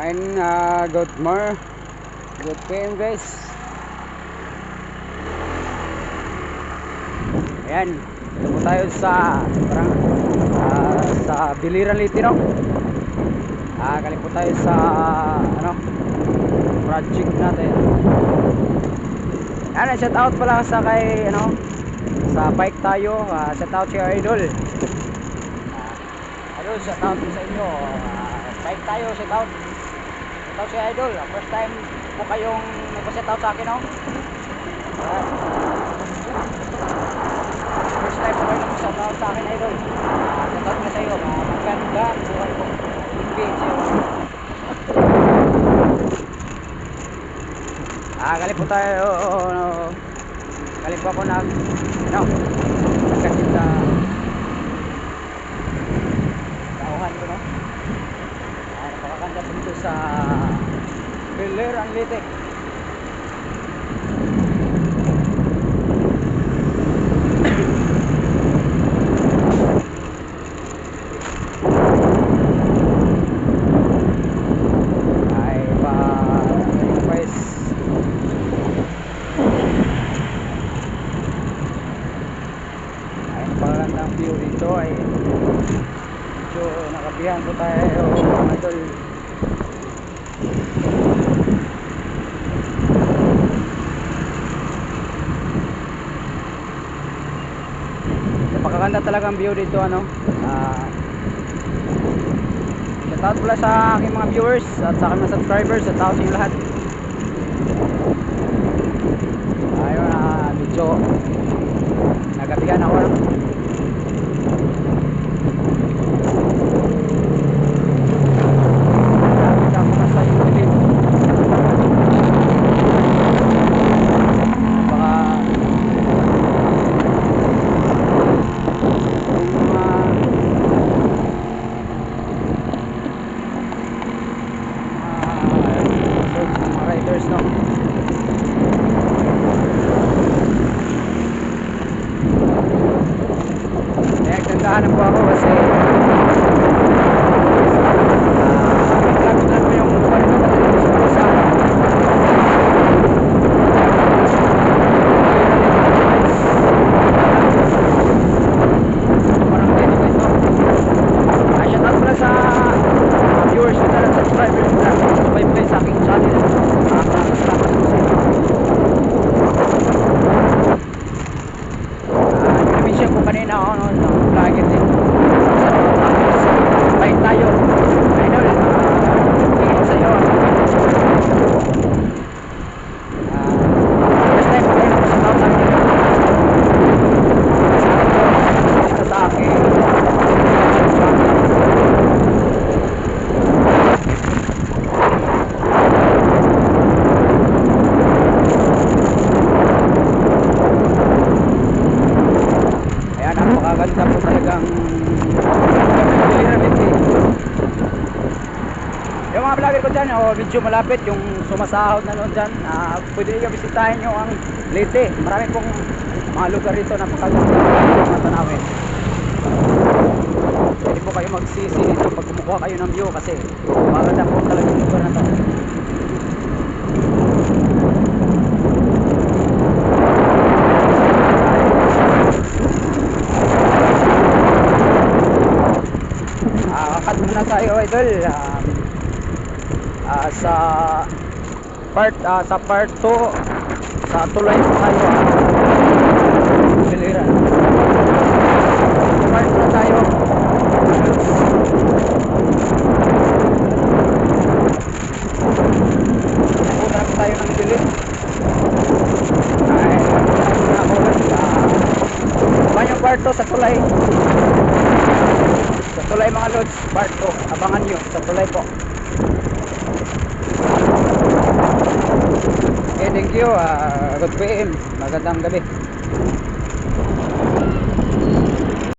And uh, good more. Good PM guys. Ayan. Dito po tayo sa parang ah, sa Biliran Litino. Ah, galing po tayo sa ano project natin. Ano, shout out pala sa kay ano sa bike tayo. Ah, shout out si Idol. Ah, Idol, shout out sa inyo. Ah, bike tayo, shout out. Shout out si Idol. Ah, First time po kayong nagpa-shout out sa akin, no? Ah, first time po kayo nagpa-shout out sa akin, Idol. Ah, shout out na sa iyo. Ah, maganda buhay ko. Hindi, sa'yo. Ah, galing po tayo. ano, galing po ako nag, ano, nagkatid sa tauhan ko, no? Ah, napakaganda po dito sa pa, guys. ay magandang view dito ay medyo nakabihan po tayo mga idol napakaganda talagang view dito ano? Ah shout out pala sa aking mga viewers at sa aking mga subscribers at sa lahat. Ayun ah medyo nagabihan ako no? Malapit ako na sa Yubilin. Baka yung mga mga mga riders no Kaya nagdandahan po ako kasi ah, malapit lang po yung buwan ko kasi sa parang pwede ko ito ah, shout out pala sa viewers ko na subscribers ko na subscribe kayo sa aking channel ah, maraming salamat po sa inyo Ah, namiss ko kanina ako no, ng vlogger din. Bait tayo. Idol. Tingin sa iyo. Ah, first time ko kayo sa tao sa akin. Ito sa akin. Napakaganda po talagang yung mga vlogger ko dyan, oh, medyo malapit yung sumasahod na noon dyan. Ah, pwede nyo bisitahin nyo ang Leyte. Marami pong mga lugar rito napakaganda mga tanawin pwede po kayo magsisi dito pag kumukuha kayo ng view kasi maganda po talaga yung lugar na to Ah, cut muna tayo idol. Um, ah, sa part ah, sa part 2 sa tulay tayo. Silira. Part 2 na tayo. Pupunta po tayo ng bilis. Ay, pupunta ako Banyong part 2 sa tulay. Sa tulay mga lods, 2. Abangan nyo sa tulay po. Okay, thank you. ah, good PM. Magandang gabi.